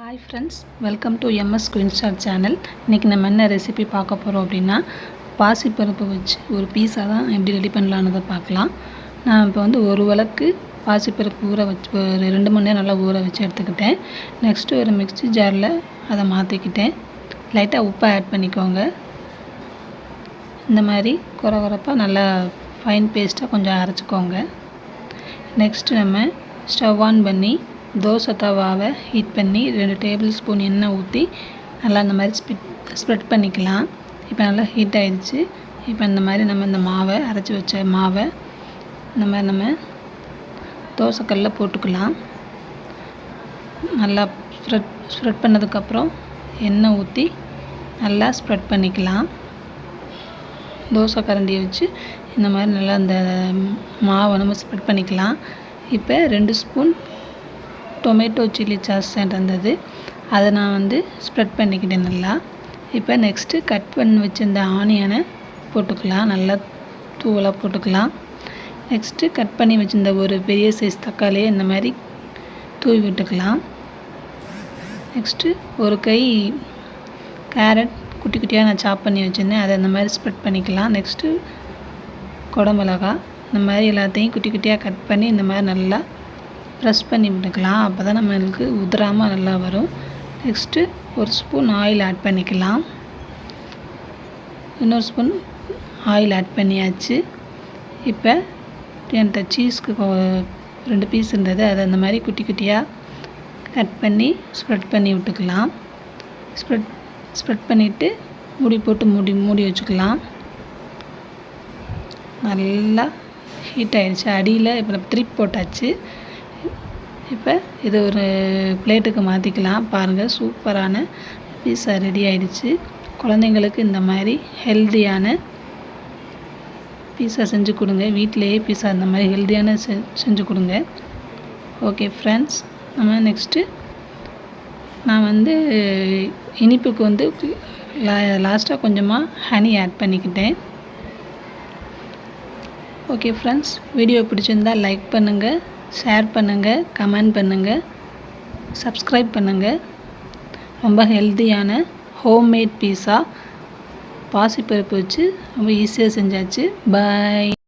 Hi friends welcome to MS Queenstar channel இன்றைக்கி நம்ம என்ன ரெசிபி பார்க்க போகிறோம் அப்படின்னா பாசிப்பருப்பு வச்சு ஒரு பீஸாக தான் எப்படி ரெடி பண்ணலான்னு பார்க்கலாம். நான் இப்போ வந்து ஒரு விளக்கு பாசிப்பருப்பு ஊற வச்சு ஒரு ரெண்டு மணி நேரம் நல்லா ஊற வச்சு எடுத்துக்கிட்டேன். நெக்ஸ்ட்டு ஒரு மிக்ஸி ஜாரில் அதை மாற்றிக்கிட்டேன் லைட்டாக உப்பை ஆட் பண்ணிக்கோங்க. இந்த மாதிரி குறை குறைப்பாக நல்லா ஃபைன் பேஸ்ட்டாக கொஞ்சம் அரைச்சிக்கோங்க. நெக்ஸ்ட்டு நம்ம ஸ்டவ் ஆன் பண்ணி தோசை தவாவை ஹீட் பண்ணி ரெண்டு டேபிள் ஸ்பூன் எண்ணெய் ஊற்றி நல்லா இந்த மாதிரி ஸ்பிட் ஸ்ப்ரெட் பண்ணிக்கலாம். இப்போ நல்லா ஹீட் ஆயிடுச்சு. இப்போ இந்த மாதிரி நம்ம இந்த மாவை அரைச்சி வச்ச மாவை இந்த மாதிரி நம்ம தோசைக்கல்லில் போட்டுக்கலாம். நல்லா ஸ்ப்ரெட் ஸ்ப்ரெட் பண்ணதுக்கப்புறம் எண்ணெய் ஊற்றி நல்லா ஸ்ப்ரெட் பண்ணிக்கலாம். தோசை கரண்டியை வச்சு இந்த மாதிரி நல்லா இந்த மாவை நம்ம ஸ்ப்ரெட் பண்ணிக்கலாம். இப்போ ரெண்டு ஸ்பூன் டொமேட்டோ சில்லி சாஸ் இருந்தது. அதை நான் வந்து ஸ்ப்ரெட் பண்ணிக்கிட்டேன் நல்லா. இப்போ நெக்ஸ்ட்டு கட் பண்ணி வச்சுருந்த ஆனியனை போட்டுக்கலாம். நல்லா தூவலாக போட்டுக்கலாம். நெக்ஸ்ட்டு கட் பண்ணி வச்சுருந்த ஒரு பெரிய சைஸ் தக்காளியை இந்த மாதிரி தூவி விட்டுக்கலாம். நெக்ஸ்ட்டு ஒரு கை கேரட் குட்டி குட்டியாக நான் சாப் பண்ணி வச்சுருந்தேன். அதை இந்த மாதிரி ஸ்ப்ரெட் பண்ணிக்கலாம். நெக்ஸ்ட்டு குடமிளகா இந்த மாதிரி எல்லாத்தையும் குட்டி குட்டியாக கட் பண்ணி இந்த மாதிரி நல்லா ப்ரெஸ் பண்ணி விட்டுக்கலாம் அப்போ தான் நம்மளுக்கு உதிராமல் நல்லா வரும். நெக்ஸ்ட்டு ஒரு ஸ்பூன் ஆயில் ஆட் பண்ணிக்கலாம். இன்னொரு ஸ்பூன் ஆயில் ஆட் பண்ணியாச்சு. இப்போ என்கிட்ட சீஸ்க்கு ரெண்டு பீஸ் இருந்தது. அதை அந்த மாதிரி குட்டி குட்டியாக கட் பண்ணி ஸ்ப்ரெட் பண்ணி விட்டுக்கலாம். ஸ்ப்ரெட் ஸ்ப்ரெட் பண்ணிவிட்டு மூடி போட்டு மூடி மூடி வச்சுக்கலாம். நல்லா ஹீட் ஆகிடுச்சு அடியில் இப்போ திருப்பி போட்டாச்சு. இப்போ இது ஒரு பிளேட்டுக்கு மாற்றிக்கலாம். பாருங்கள் சூப்பரான பீஸா ரெடி ஆகிடுச்சு குழந்தைங்களுக்கு இந்த மாதிரி ஹெல்த்தியான பீஸா செஞ்சு கொடுங்க. வீட்டிலேயே பீஸா இந்த மாதிரி ஹெல்த்தியான செ செஞ்சு கொடுங்க. ஓகே ஃப்ரெண்ட்ஸ் நம்ம நெக்ஸ்ட்டு நான் வந்து இனிப்புக்கு வந்து லா லாஸ்ட்டாக கொஞ்சமாக ஹனி ஆட் பண்ணிக்கிட்டேன். ஓகே ஃப்ரெண்ட்ஸ் வீடியோ பிடிச்சிருந்தா லைக் பண்ணுங்கள் ஷேர் பண்ணுங்கள் கமெண்ட் பண்ணுங்கள் சப்ஸ்கிரைப் பண்ணுங்கள் ரொம்ப ஹெல்த்தியான ஹோம்மேட் பீஸா பாசிப்பருப்பு வச்சு ரொம்ப ஈஸியாக செஞ்சாச்சு. பாய்